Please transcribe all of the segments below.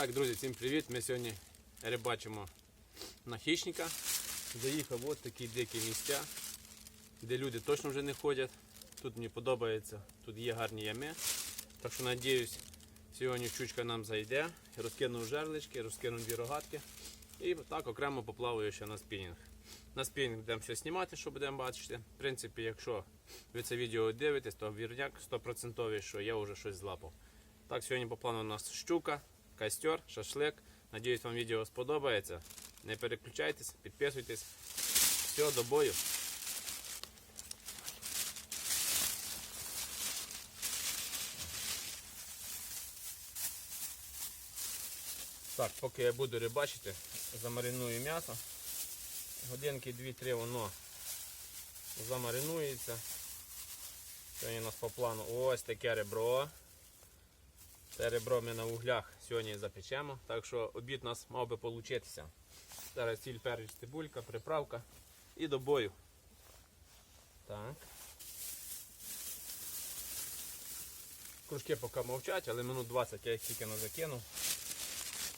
Так, друзі, всім привіт! Ми сьогодні рибачимо на хищника. Заїхав от такі дикі місця, де люди точно вже не ходять. Тут мені подобається, тут є гарні ями. Так що надіюсь, сьогодні щучка нам зайде. Розкину жерлички, розкину дві рогатки. І так окремо поплаваю ще на спінінг. На спінінг будемо все знімати, що будемо бачити. В принципі, якщо ви це відео дивитесь, то вірняк 100% що я вже щось злапав. Так, сьогодні по плану у нас щука, костер, шашлик. Надіюсь, вам відео сподобається. Не переключайтесь, підписуйтесь. Все, до бою. Так, поки я буду рибачити, замариную м'ясо. Годинки 2-3 воно замаринується. Сьогодні у нас по плану ось таке ребро. Це ребро ми на углях сьогодні запечемо, так що обід у нас мав би получитися. Зараз сіль, перець, цибулька, приправка і до бою. Так. Кружки поки мовчать, але минут 20 я їх тільки не закинув.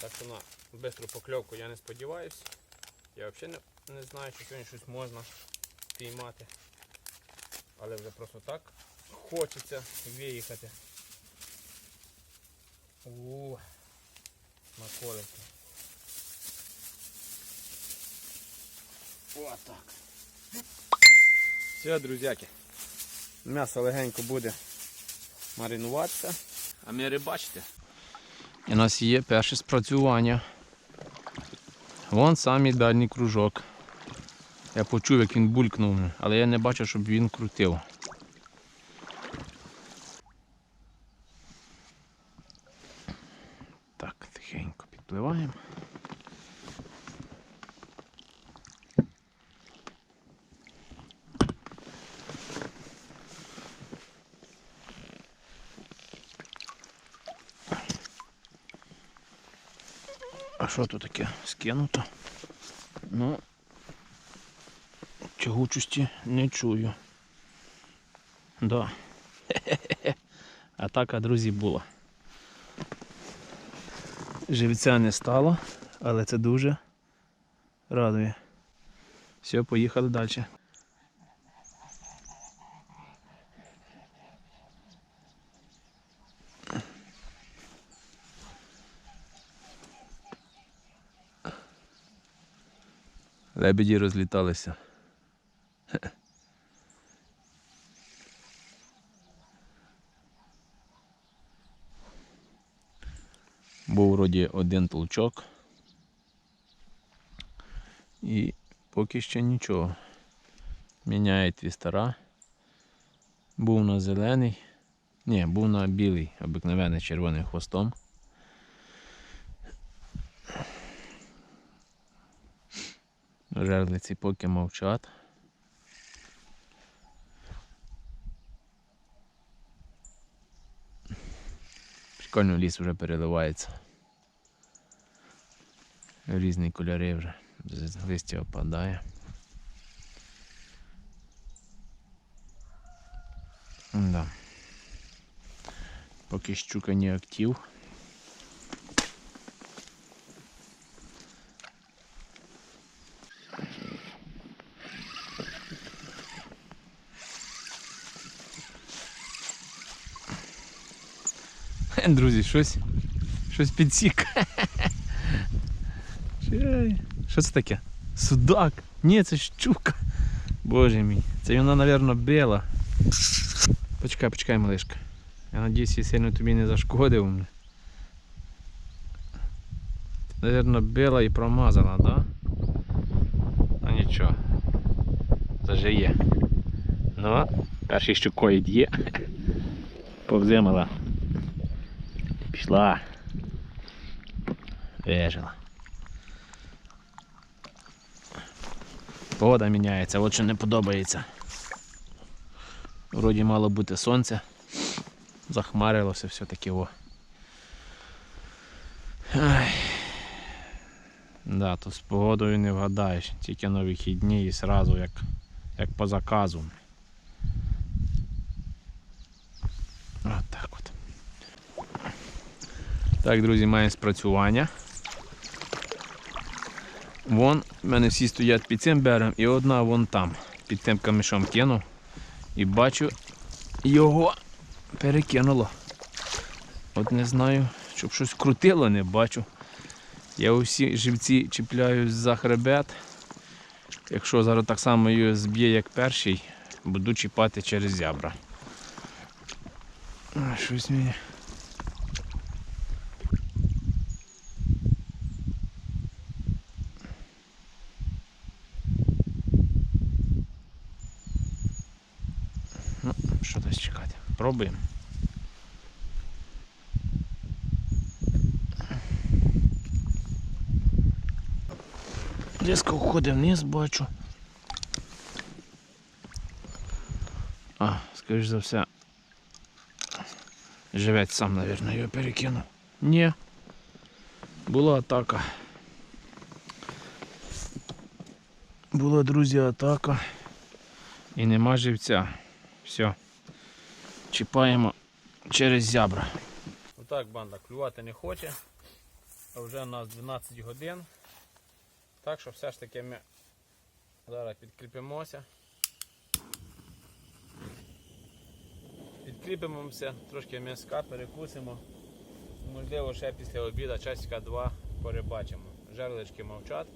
Так що на бистру покльовку я не сподіваюся. Я взагалі не, не знаю, що сьогодні щось можна піймати. Але вже просто так хочеться виїхати. О, наколики. О, так. Все, друзяки. М'ясо легенько буде маринуватися. А ми рибачите. І у нас є перше спрацювання. Вон самий дальній кружок. Я почув, як він булькнув, але я не бачив, щоб він крутив. Так, тихенько підпливаємо. А що тут таке скинуто? Ну, тягучості не чую. Да. Атака, друзі, була. Живця не стало, але це дуже радує. Все, поїхали далі. Лебеді розліталися. Був вроді один толчок. І поки що нічого. Міняє твістера. Був на зелений. Ні, був на білий, обикновений червоним хвостом. Жерлиці поки мовчать. Прикольно ліс вже переливається. Різні кольори вже. З листя опадає. Да. Поки щука не актив. Друзі, щось, щось підсік. Що це таке? Судак? Ні, це щука. Боже мій. Це вона, мабуть, била. Почекай, почекай, малишка. Я надіюсь, я сильно тобі не зашкодив. Навірно, била і промазала, да? Ну нічого. Зажиє. Ну, перший щукоїд є. Повзимала. Пішла. Вижила. Погода міняється, от що не подобається. Вроді мало бути сонце. Захмарилося все-таки о. Да, то з погодою не вгадаєш, тільки на вихідні і сразу як, як по заказу. От так от. Так, друзі, маємо спрацювання. Вон, в мене всі стоять під цим берегом і одна вон там. Під тим камішом кинув. І бачу, його перекинуло. От не знаю, щоб щось крутило, не бачу. Я усі живці чіпляю за хребет. Якщо зараз так само її зб'є, як перший, буду чіпати через зябра. А, Щось мені. Ну, що десь Пробуємо. Диско входить вниз, бачу. А, скоріш за все. Живець сам, мабуть, його перекинув. Ні. Була атака. Була, друзі, атака. І нема живця. Все. Чіпаємо через зябра. Отак банда клювати не хоче. Вже у нас 12 годин. Так що все ж таки ми зараз підкріпимося. Підкріпимося, трошки м'яска, перекусимо. Можливо, ще після обіду часика два перебачимо. Жерлички мовчать.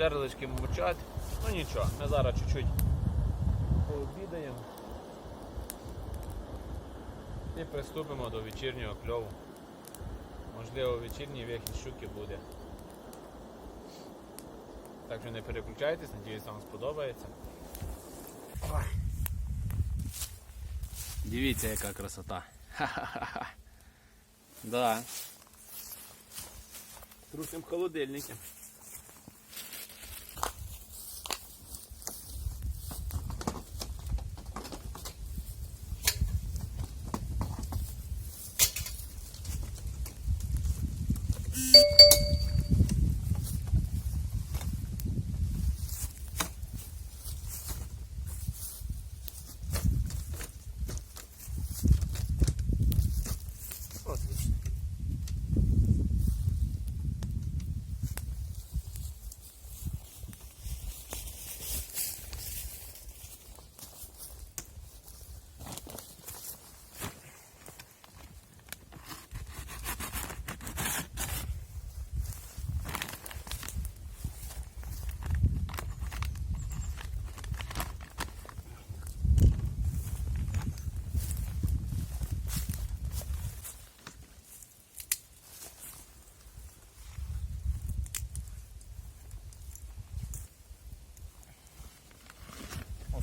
Жерлички мовчать. Ну нічого, ми зараз чуть-чуть пообідаємо і приступимо до вечірнього кльову. Можливо, вечірній вихід щуки буде. Так що не переключайтесь, надіюсь вам сподобається. Дивіться, яка красота. Ха-ха-ха. Да. Трусим холодильники.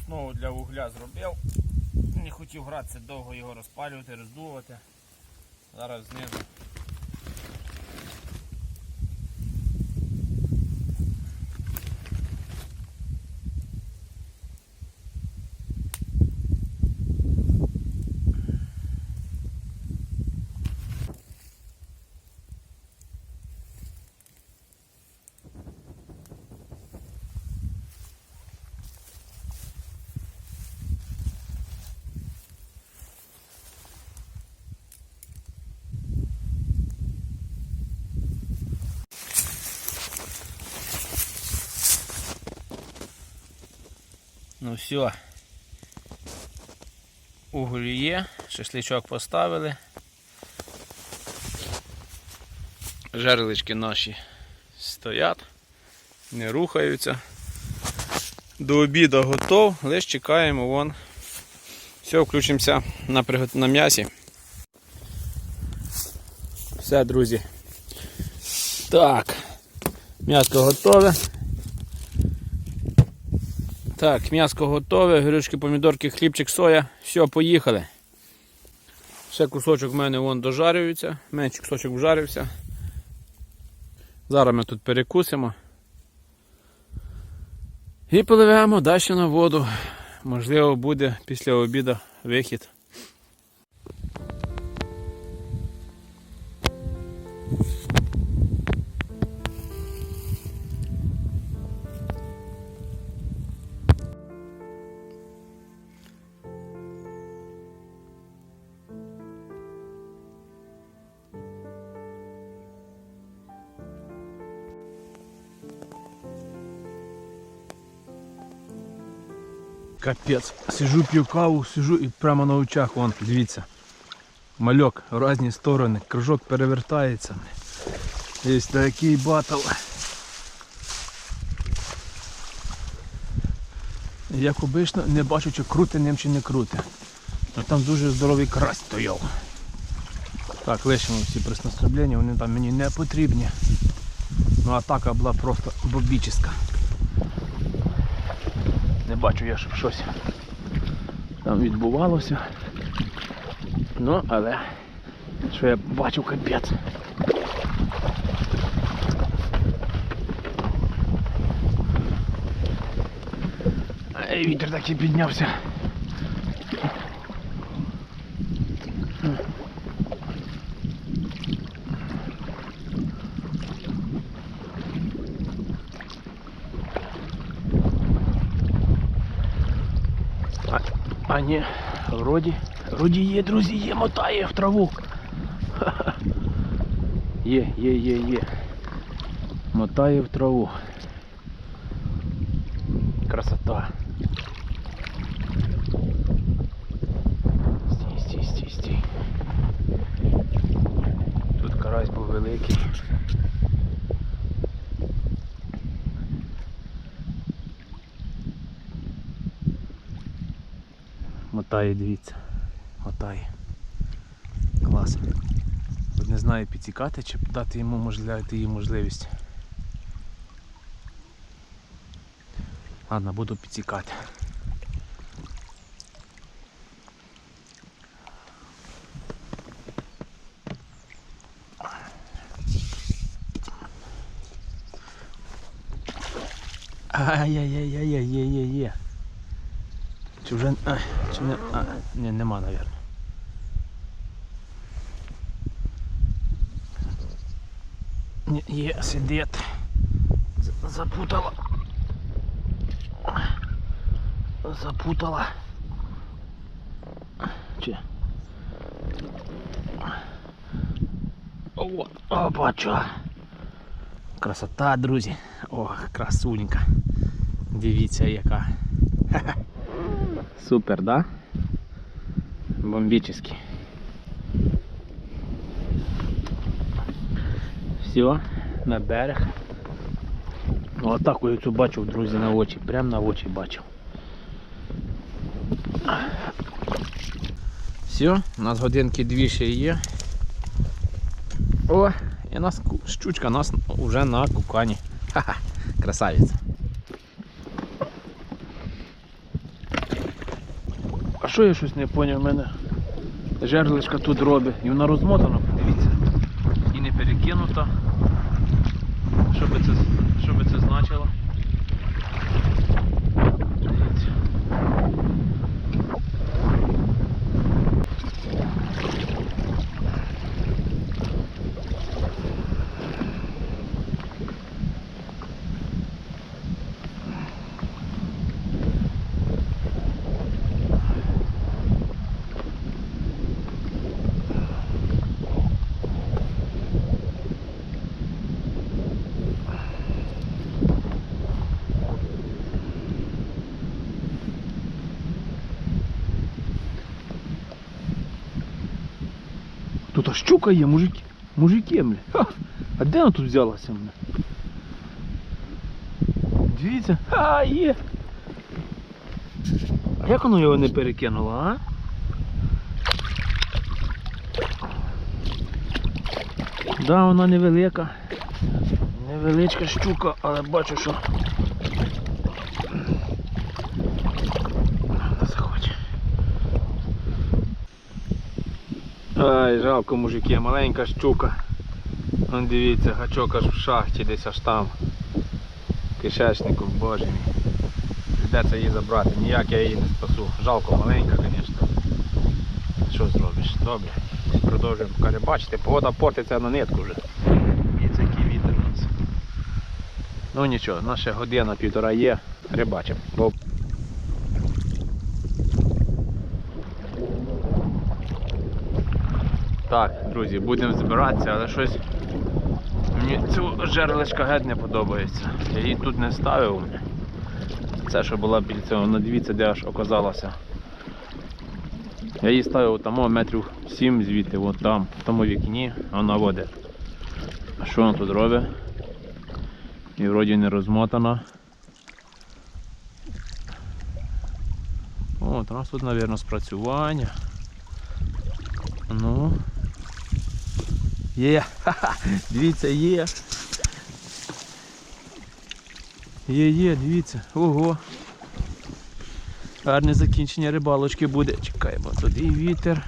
Основу для вугля зробив. Не хотів гратися довго його розпалювати, роздувати. Зараз знизу. Ну все. Уголь є, шашличок поставили. Жерлички наші стоять, не рухаються. До обіду готов, лише чекаємо вон. Все, включимося на, пригот... на м'ясі. Все, друзі. Так, м'яско готове. Так, м'яско готове, грючки, помідорки, хлібчик, соя. Все, поїхали. Ще кусочок в мене вон дожарюється, менший кусочок вжарився. Зараз ми тут перекусимо. І поливаємо далі на воду. Можливо, буде після обіду вихід. Капець. Сижу, п'ю каву, сижу і прямо на очах, вон, дивіться. Мальок в різні сторони, кружок перевертається. Є такий батл. Як обично, не бачу, чи крути ним чи не крути. Ну там дуже здоровий карась стояв. Так, лишимо всі приспособлення, вони там мені не потрібні. Ну атака була просто бомбічна. Бачу я, щоб щось там відбувалося. Ну, але що я бачу капець. Ей, вітер так і піднявся. А, а ні, вроді, вроді є, друзі, є, мотає в траву. Ха-ха. Є, є, є, є. Мотає в траву. Красота. Стій, стій, стій, стій. Тут карась був великий. Мотає, дивіться. Мотає. Клас. От не знаю підтікати чи дати йому можливість, їй можливість. Ладно, буду підтікати. Ай-яй-яй-яй-яй-яй-яй. Чи вже. А, чи не. А, ні, нема. Ні, є, сидить. Запутала. Запутала. Чи? О, о, бачу. Красота, друзі. О, красунька. Дивіться яка. Супер, да? Бомбический. Все, на берег. Ну, атаку я цю бачив, друзі, на очі. Прям на очі бачив. Все, у нас годинки дві ще є. О, і нас щучка нас вже на кукані. Ха-ха, красавиця. Що я щось не зрозумів, в мене жерличка тут робить. І вона розмотана, подивіться. І не перекинута. Що би це, що би це значило? Тут аж щука є, мужики. Мужики, бля. Ха. А де вона тут взялася, бля? Дивіться. А, є. А як воно його не перекинуло, а? Да, вона невелика. Невеличка щука, але бачу, що. Вона захоче. Ай, жалко мужики, маленька щука. Вон дивіться, гачок аж в шахті десь аж там. Кишечнику, боже мій. Придеться її забрати, ніяк я її не спасу. Жалко маленька, звісно. Що зробиш? Добре. Продовжуємо поки бачите, погода портиться на нитку вже. І який вітер у нас. Ну нічого, наша година півтора є, рибачимо. Так, друзі, будемо збиратися, але щось мені ця жерличка геть не подобається. Я її тут не ставив. Це що була біля цього, ну дивіться, де аж оказалася. Я її ставив там метрів 7 звідти, от там, в тому вікні, вона воде. А що вона тут робить? І вроді не розмотана. О, у нас тут, мабуть, спрацювання. Ну. Є, ха-ха, дивіться, є. Є, є, дивіться, ого. Гарне закінчення рибалочки буде. Чекаємо, тут і вітер.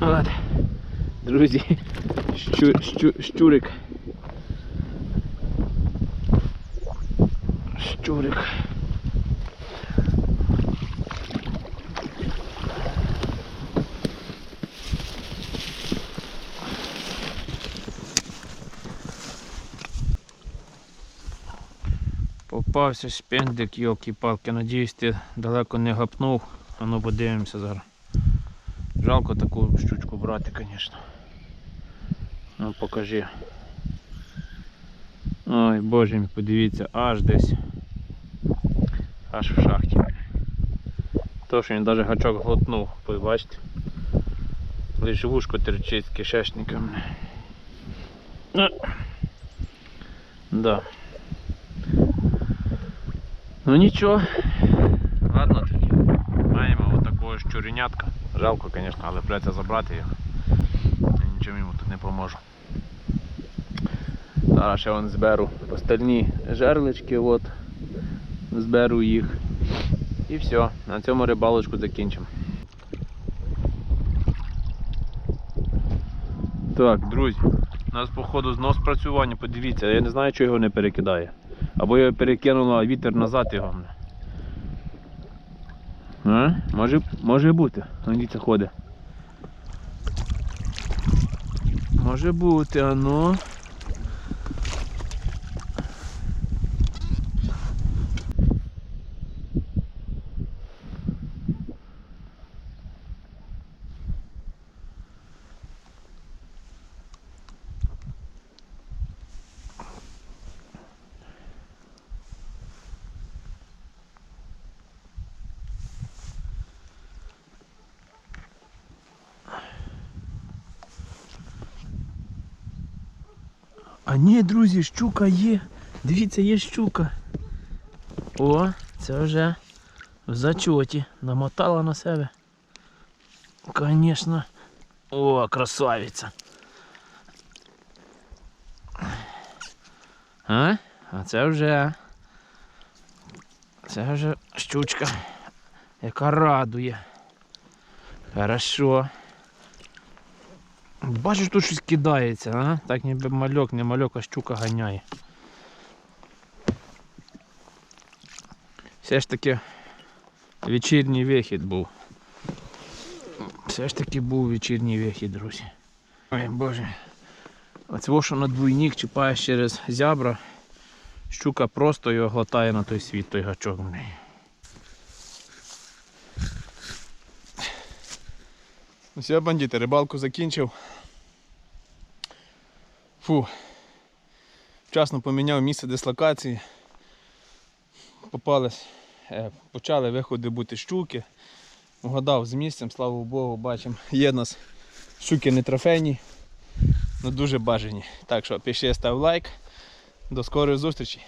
От, друзі, щу, щу, щурик. Щурик. Попався шпендик, йолки-палки. Надіюсь, ти далеко не гапнув. А ну подивимося зараз. Жалко таку щучку брати, звісно. Ну покажи. Ой, боже мій, подивіться, аж десь. Аж в шахті. То, що він навіть гачок глотнув, ви бачите. Вушко терчить з кишечником. Да. Ну нічого. Ладно тоді. Маємо отакого щуренятка. Жалко, звісно, але придеться забрати його. Я нічим йому тут не поможу. Зараз ще вон зберу остальні жерлички, от. зберу їх. І все, на цьому рибалочку закінчимо. Так, друзі, у нас походу знов спрацювання, подивіться, я не знаю, чого його не перекидає. Або його перекинуло, вітер назад його. А? Може, може бути. Дивіться, ходить. Може бути, а ну. А ні, друзі, щука є. Дивіться, є щука. О, це вже в зачоті. Намотала на себе. Звісно. О, красавиця. А? А це вже. Це вже щучка, яка радує. Хорошо. Бачиш, тут щось кидається, а? Так ніби мальок, не мальок, а щука ганяє. Все ж таки вечірній вихід був. Все ж таки був вечірній вихід, друзі. Ой боже. Оце що на двойник чіпаєш через зябра, щука просто його глотає на той світ, той гачок. Ну все, бандити, рибалку закінчив. Фу. Вчасно поміняв місце дислокації. Попались, е, почали виходи бути щуки. Угадав з місцем, слава Богу, бачимо. Є в нас щуки не трофейні, але дуже бажані. Так що пиши, став лайк. До скорої зустрічі.